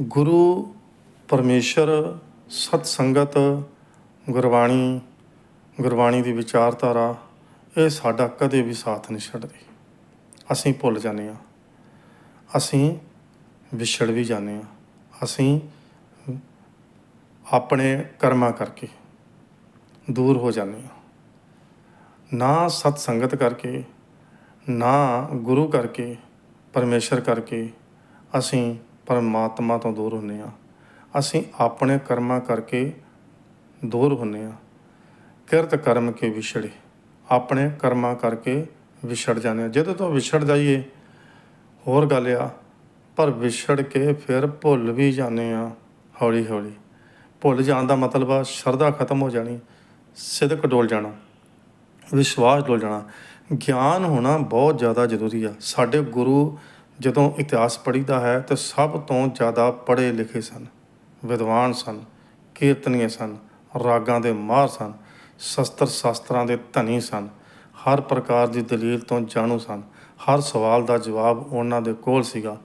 ਗੁਰੂ ਪਰਮੇਸ਼ਰ ਸਤ ਸੰਗਤ ਗੁਰਬਾਣੀ ਗੁਰਬਾਣੀ ਦੀ ਵਿਚਾਰਧਾਰਾ, ਇਹ ਸਾਡਾ ਕਦੇ ਵੀ ਸਾਥ ਨਹੀਂ ਛੱਡਦੀ। ਅਸੀਂ ਭੁੱਲ ਜਾਂਦੇ ਹਾਂ। ਅਸੀਂ ਵਿਛੜ ਵੀ ਜਾਂਦੇ ਹਾਂ। ਅਸੀਂ ਆਪਣੇ ਕਰਮਾਂ ਕਰਕੇ ਦੂਰ ਹੋ ਜਾਂਦੇ ਹਾਂ। ਨਾ ਸਤ ਸੰਗਤ ਕਰਕੇ, ਨਾ ਗੁਰੂ ਕਰਕੇ, ਪਰਮੇਸ਼ਰ ਕਰਕੇ ਅਸੀਂ ਪਰਮਾਤਮਾ ਤੋਂ ਦੂਰ ਹੁੰਦੇ ਹਾਂ ਅਸੀਂ ਆਪਣੇ ਕਰਮਾਂ ਕਰਕੇ ਦੂਰ ਹੁੰਦੇ ਹਾਂ ਕਿਰਤ ਕਰਮ ਕੇ ਵਿਛੜੇ। ਆਪਣੇ ਕਰਮਾਂ ਕਰਕੇ ਵਿਛੜ ਜਾਂਦੇ ਹਾਂ ਜਦੋਂ ਤੋਂ ਵਿਛੜ ਜਾਈਏ, ਹੋਰ ਗੱਲ ਆ, ਪਰ ਵਿਛੜ ਕੇ ਫਿਰ ਭੁੱਲ ਵੀ ਜਾਂਦੇ ਆ ਹੌਲੀ ਹੌਲੀ ਭੁੱਲ ਜਾਣ ਦਾ ਮਤਲਬ ਆ, ਸ਼ਰਧਾ ਖਤਮ ਹੋ ਜਾਣੀ, ਸਿਦਕ ਡੋਲ ਜਾਣਾ, ਵਿਸ਼ਵਾਸ ਡੋਲ ਜਾਣਾ। ਗਿਆਨ ਹੋਣਾ ਬਹੁਤ ਜ਼ਿਆਦਾ ਜ਼ਰੂਰੀ ਆ। ਸਾਡੇ ਗੁਰੂ ਜਦੋਂ ਇਤਿਹਾਸ ਪੜ੍ਹੀਦਾ ਹੈ ਤਾਂ ਸਭ ਤੋਂ ਜ਼ਿਆਦਾ ਪੜ੍ਹੇ ਲਿਖੇ ਸਨ, ਵਿਦਵਾਨ ਸਨ, ਕੀਰਤਨੀਏ ਸਨ, ਰਾਗਾਂ ਦੇ ਮਾਹਰ ਸਨ, ਸ਼ਸਤਰ ਸ਼ਾਸਤਰਾਂ ਦੇ ਧਨੀ ਸਨ, ਹਰ ਪ੍ਰਕਾਰ ਦੀ ਦਲੀਲ ਤੋਂ ਜਾਣੂ ਸਨ, ਹਰ ਸਵਾਲ ਦਾ ਜਵਾਬ ਉਹਨਾਂ ਦੇ ਕੋਲ ਸੀਗਾ,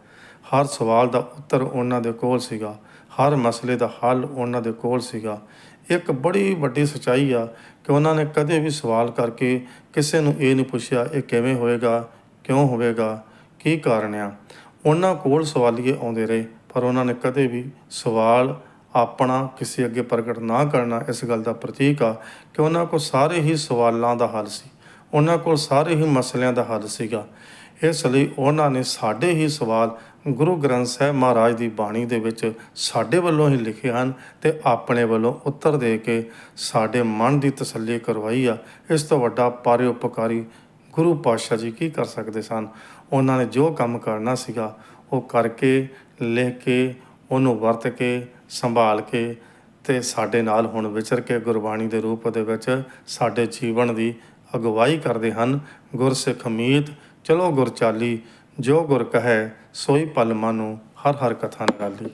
ਹਰ ਸਵਾਲ ਦਾ ਉੱਤਰ ਉਹਨਾਂ ਦੇ ਕੋਲ ਸੀਗਾ, ਹਰ ਮਸਲੇ ਦਾ ਹੱਲ ਉਹਨਾਂ ਦੇ ਕੋਲ ਸੀਗਾ। ਇੱਕ ਬੜੀ ਵੱਡੀ ਸਚਾਈ ਆ ਕਿ ਉਹਨਾਂ ਨੇ ਕਦੇ ਵੀ ਸਵਾਲ ਕਰਕੇ ਕਿਸੇ ਨੂੰ ਇਹ ਨਹੀਂ ਪੁੱਛਿਆ, ਇਹ ਕਿਵੇਂ ਹੋਏਗਾ, ਕਿਉਂ ਹੋਵੇਗਾ ਕੀ ਕਾਰਨ ਆ? ਉਹਨਾਂ ਕੋਲ ਸਵਾਲੀਏ ਆਉਂਦੇ ਰਹੇ, ਪਰ ਉਹਨਾਂ ਨੇ ਕਦੇ ਵੀ ਸਵਾਲ ਆਪਣਾ ਕਿਸੇ ਅੱਗੇ ਪ੍ਰਗਟ ਨਾ ਕਰਨਾ ਇਸ ਗੱਲ ਦਾ ਪ੍ਰਤੀਕ ਆ ਕਿ ਉਹਨਾਂ ਕੋਲ ਸਾਰੇ ਹੀ ਸਵਾਲਾਂ ਦਾ ਹੱਲ ਸੀ। ਉਹਨਾਂ ਕੋਲ ਸਾਰੇ ਹੀ ਮਸਲਿਆਂ ਦਾ ਹੱਲ ਸੀਗਾ। ਇਸ ਲਈ ਉਹਨਾਂ ਨੇ ਸਾਡੇ ਹੀ ਸਵਾਲ ਗੁਰੂ ਗ੍ਰੰਥ ਸਾਹਿਬ ਮਹਾਰਾਜ ਦੀ ਬਾਣੀ ਦੇ ਵਿੱਚ ਸਾਡੇ ਵੱਲੋਂ ਹੀ ਲਿਖੇ ਹਨ ਤੇ ਆਪਣੇ ਵੱਲੋਂ ਉੱਤਰ ਦੇ ਕੇ ਸਾਡੇ ਮਨ ਦੀ ਤਸੱਲੀ ਕਰਵਾਈ ਆ। ਇਸ ਤੋਂ ਵੱਡਾ ਪਰਉਪਕਾਰੀ ਗੁਰੂ ਪਾਤਸ਼ਾਹ ਜੀ ਕੀ ਕਰ ਸਕਦੇ ਸਨ? ਉਹਨਾਂ ਨੇ ਜੋ ਕੰਮ ਕਰਨਾ ਸੀਗਾ, ਉਹ ਕਰਕੇ ਲਿਖ ਕੇ, ਉਹਨੂੰ ਵਰਤ ਕੇ, ਸੰਭਾਲ ਕੇ ਤੇ ਸਾਡੇ ਨਾਲ ਹੁਣ ਵਿਚਰ ਕੇ ਗੁਰਬਾਣੀ ਦੇ ਰੂਪ ਦੇ ਵਿੱਚ ਸਾਡੇ ਜੀਵਨ ਦੀ ਅਗਵਾਈ ਕਰਦੇ ਹਨ। ਗੁਰਸਿੱਖ ਮੀਤ, ਚਲੋ ਗੁਰਚਾਲੀ, ਜੋ ਗੁਰ ਕਹੈ, ਸੋਈ ਪਲਮਾ ਨੂੰ ਹਰ ਹਰ ਕਥਾ ਨਿਰਾਲੀ।